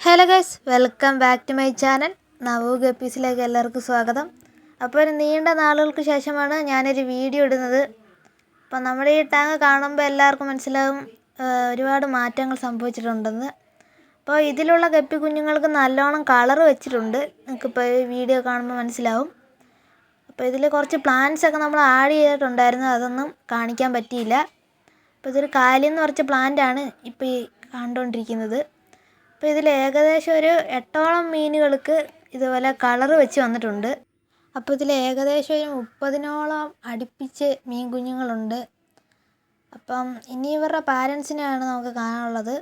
Hello guys welcome back to my channel. നവു ഗപ്പീസിലേക്ക് എല്ലാവർക്കും സ്വാഗതം. അപ്പോൾ ഒരു നീണ്ട നാളുകൾക്ക് ശേഷമാണ് ഞാനൊരു വീഡിയോ ഇടുന്നത്. അപ്പോൾ നമ്മുടെ ഈ ടാങ്ക് കാണുമ്പോൾ എല്ലാവർക്കും മനസ്സിലാകും ഒരുപാട് മാറ്റങ്ങൾ സംഭവിച്ചിട്ടുണ്ടെന്ന്. അപ്പോൾ ഇതിലുള്ള ഗപ്പി കുഞ്ഞുങ്ങൾക്ക് നല്ലോണം കളർ വെച്ചിട്ടുണ്ട്. നിങ്ങൾക്കിപ്പോൾ ഈ വീഡിയോ കാണുമ്പോൾ മനസ്സിലാവും. അപ്പോൾ ഇതിൽ കുറച്ച് പ്ലാന്റ്സ് ഒക്കെ നമ്മൾ ആഡ് ചെയ്തിട്ടുണ്ടായിരുന്നു അതൊന്നും കാണിക്കാൻ പറ്റിയില്ല. അപ്പോൾ ഇതൊരു കാലിന്ന് കുറച്ച് പ്ലാന്റ് ആണ് ഇപ്പോൾ ഈ കണ്ടുകൊണ്ടിരിക്കുന്നത്. അപ്പോൾ ഇതിൽ ഏകദേശം ഒരു എട്ടോളം മീനുകൾക്ക് ഇതുപോലെ കളർ വെച്ച് വന്നിട്ടുണ്ട്. അപ്പോൾ ഇതിൽ ഏകദേശം ഒരു മുപ്പതിനോളം അടുപ്പിച്ച് മീൻ കുഞ്ഞുങ്ങളുണ്ട്. അപ്പം ഇനി ഇവരുടെ പാരൻസിനെയാണ് നമുക്ക് കാണാനുള്ളത്.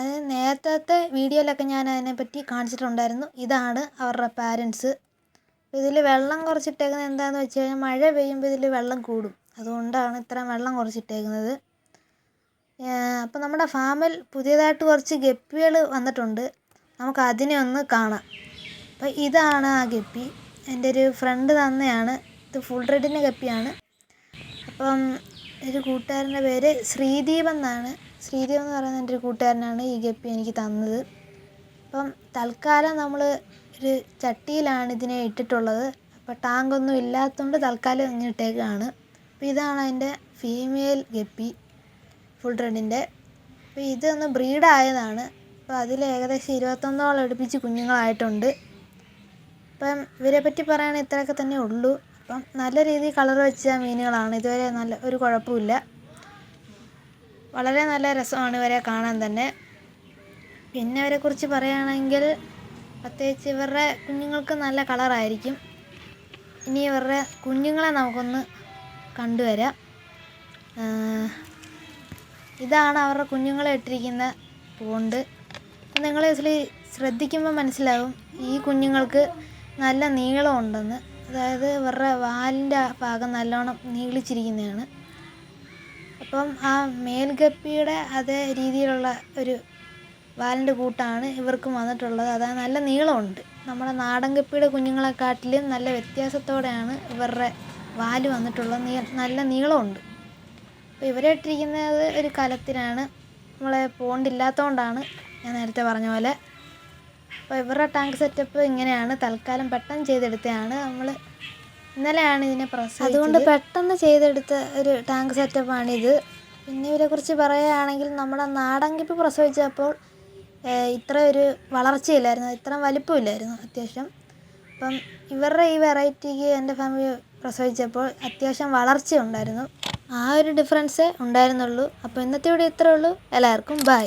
അത് നേരത്തെ വീഡിയോയിലൊക്കെ ഞാൻ അതിനെപ്പറ്റി കാണിച്ചിട്ടുണ്ടായിരുന്നു. ഇതാണ് അവരുടെ പാരൻസ്. ഇതിൽ വെള്ളം കുറച്ചിട്ടേക്കുന്നത് എന്താണെന്ന് വെച്ച് കഴിഞ്ഞാൽ മഴ പെയ്യുമ്പോൾ ഇതിൽ വെള്ളം കൂടും. അതുകൊണ്ടാണ് ഇത്രയും വെള്ളം കുറച്ചിട്ടേക്കുന്നത്. അപ്പോൾ നമ്മുടെ ഫാമിൽ പുതിയതായിട്ട് കുറച്ച് ഗപ്പികൾ വന്നിട്ടുണ്ട്. നമുക്ക് അതിനെ ഒന്ന് കാണാം. അപ്പോൾ ഇതാണ് ആ ഗപ്പി. എന്റെ ഒരു ഫ്രണ്ട് തന്നെയാണ്. ഇത് ഫുൾ റെഡിന്റെ ഗപ്പിയാണ്. അപ്പം ഒരു കൂട്ടുകാരന്റെ പേര് ശ്രീദീപ് എന്നാണ്. ശ്രീദീപ് എന്ന് പറയുന്ന എന്റെ ഒരു കൂട്ടുകാരനാണ് ഈ ഗപ്പി എനിക്ക് തന്നത്. അപ്പം തൽക്കാലം നമ്മൾ ഒരു ചട്ടിയിലാണ് ഇതിനെ ഇട്ടിട്ടുള്ളത്. അപ്പോൾ ടാങ്കൊന്നും ഇല്ലാത്തതുകൊണ്ട് തൽക്കാലം ഇങ്ങനെ ഇട്ടേക്കാണ്. അപ്പോൾ ഇതാണ് അതിന്റെ ഫീമെയിൽ ഗപ്പി. ഫുൾ റെഡിന്റെ അപ്പോൾ ഇതൊന്ന് ബ്രീഡായതാണ് അപ്പോൾ അതിൽ ഏകദേശം ഇരുപത്തൊന്നോളം അടുപ്പിച്ച് കുഞ്ഞുങ്ങളായിട്ടുണ്ട്. അപ്പം ഇവരെ പറ്റി പറയുകയാണെങ്കിൽ ഇത്രയൊക്കെ തന്നെ ഉള്ളൂ. അപ്പം നല്ല രീതിയിൽ കളർ വെച്ച മീനുകളാണ്. ഇതുവരെ നല്ല ഒരു കുഴപ്പമില്ല. വളരെ നല്ല രസമാണ് ഇവരെ കാണാൻ തന്നെ. പിന്നെ ഇവരെക്കുറിച്ച് പറയുകയാണെങ്കിൽ പ്രത്യേകിച്ച് ഇവരുടെ കുഞ്ഞുങ്ങൾക്ക് നല്ല കളറായിരിക്കും ഇനി ഇവരുടെ കുഞ്ഞുങ്ങളെ നമുക്കൊന്ന് കണ്ടുവരാം. ഇതാണ് അവരുടെ കുഞ്ഞുങ്ങളെ ഇട്ടിരിക്കുന്ന പൂണ്ട്. നിങ്ങൾ ഇതിൽ ശ്രദ്ധിക്കുമ്പോൾ മനസ്സിലാവും ഈ കുഞ്ഞുങ്ങൾക്ക് നല്ല നീളമുണ്ടെന്ന് അതായത് ഇവരുടെ വാലിന്റെ ഭാഗം നല്ലോണം നീളിച്ചിരിക്കുന്നതാണ്. അപ്പം ആ മേൽഗപ്പിയുടെ അതേ രീതിയിലുള്ള ഒരു വാലിന്റെ കൂട്ടാണ് ഇവർക്കും വന്നിട്ടുള്ളത്. അതായത് നല്ല നീളമുണ്ട്. നമ്മുടെ നാടൻ ഗപ്പിയുടെ കുഞ്ഞുങ്ങളെക്കാട്ടിലും നല്ല വ്യത്യാസത്തോടെയാണ് ഇവരുടെ വാൽ വന്നിട്ടുള്ളത്. നല്ല നീളമുണ്ട്. അപ്പോൾ ഇവരെ ഇട്ടിരിക്കുന്നത് ഒരു കലത്തിനാണ് നമ്മളെ പോണ്ടില്ലാത്തതുകൊണ്ടാണ് ഞാൻ നേരത്തെ പറഞ്ഞ പോലെ. അപ്പോൾ ഇവരുടെ ടാങ്ക് സെറ്റപ്പ് ഇങ്ങനെയാണ്. തൽക്കാലം പെട്ടെന്ന് ചെയ്തെടുത്തതാണ് നമ്മൾ ഇന്നലെയാണ് ഇതിനെ പ്രസ് അതുകൊണ്ട് പെട്ടെന്ന് ചെയ്തെടുത്ത ഒരു ടാങ്ക് സെറ്റപ്പാണിത് പിന്നെ ഇവരെക്കുറിച്ച് പറയുകയാണെങ്കിൽ നമ്മുടെ നാടൻ കിപ്പി പ്രസവിച്ചപ്പോൾ ഇത്ര ഒരു വളർച്ചയില്ലായിരുന്നു ഇത്ര വലിപ്പമില്ലായിരുന്നു അത്യാവശ്യം. അപ്പം ഇവരുടെ ഈ വെറൈറ്റിക്ക് എന്റെ ഫാമിലി പ്രസവിച്ചപ്പോൾ അത്യാവശ്യം വളർച്ച ഉണ്ടായിരുന്നു. ആ ഒരു ഡിഫറൻസേ ഉണ്ടായിരുന്നുള്ളൂ. അപ്പോൾ ഇന്നത്തെ വീഡിയോ ഇത്രയേ ഉള്ളൂ. എല്ലാവർക്കും ബൈ